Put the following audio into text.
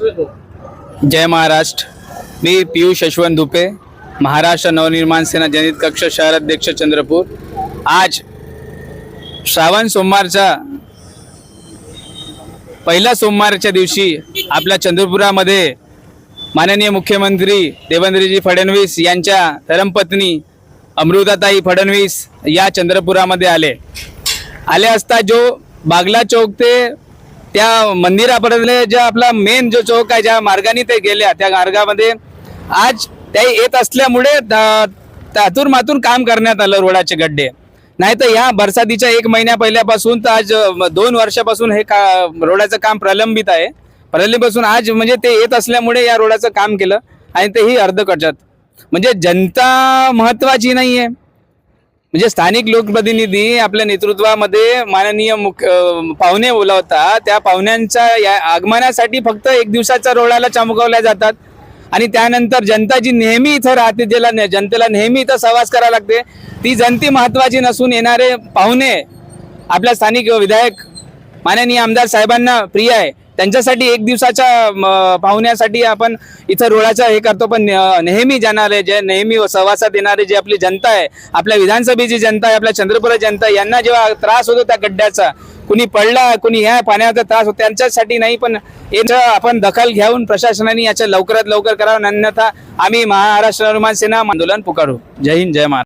जय महाराष्ट्र. मी पियुष यशवंत धुपे महाराष्ट्र नवनिर्माण सेना जनित कक्ष शहर अध्यक्ष चंद्रपूर. आज श्रावण सोमवारचा पहिला सोमवारच्या दिवशी आपल्या चंद्रपुरामध्ये माननीय मुख्यमंत्री देवेंद्रजी फडणवीस यांच्या धर्मपत्नी अमृताताई फडणवीस या चंद्रपुरामध्ये आले. आले असता जो बागला चौक ते त्या मंदिरापर्यंत ज्या आपला मेन जो चौक आहे ज्या मार्गाने ते गेल्या त्या मार्गामध्ये आज ते येत असल्यामुळे ता- तातून मातून काम करण्यात आलं रोडाचे गड्डे. नाही तर ह्या बरसातीच्या एक महिन्या पहिल्यापासून तर आज दोन वर्षापासून हे का रोडाचं काम प्रलंबित आहे. प्रलंबित आज म्हणजे ते येत असल्यामुळे या रोडाचं काम केलं आणि तेही अर्ध करतात म्हणजे जनता महत्वाची नाही आहे म्हणजे स्थानिक लोकप्रतिनिधी आपल्या नेतृत्वामध्ये माननीय मुख्य पाहुणे बोलावतात. त्या पाहुण्यांच्या या आगमनासाठी फक्त एक दिवसाच्या रोडाला चमकवल्या जातात. आणि त्यानंतर जनता जी नेहमी इथं राहते ज्याला जनतेला नेहमी इथं सहवास करावा लागते ती जनती महत्वाची नसून येणारे पाहुणे आपल्या स्थानिक विधायक माननीय आमदार साहेबांना प्रिय आहे. त्यांच्यासाठी एक दिवसाच्या पाहुण्यासाठी आपण इथं रोडाचं हे करतो पण नेहमी जाणारे जे नेहमी सहवासात येणारे जे आपली जनता आहे आपल्या विधानसभेची जनता आहे आपल्या चंद्रपूर जनता यांना जेव्हा त्रास होतो त्या गड्ड्याचा कुणी पडला कुणी ह्या पाण्याचा त्रास होतो त्यांच्यासाठी नाही पण याचं आपण दखल घेऊन प्रशासनाने याचं लवकरात लवकर करावं. अन्यथा आम्ही महाराष्ट्र निर्माण सेना आंदोलन पुकारू. जय हिंद जय महाराष्ट्र.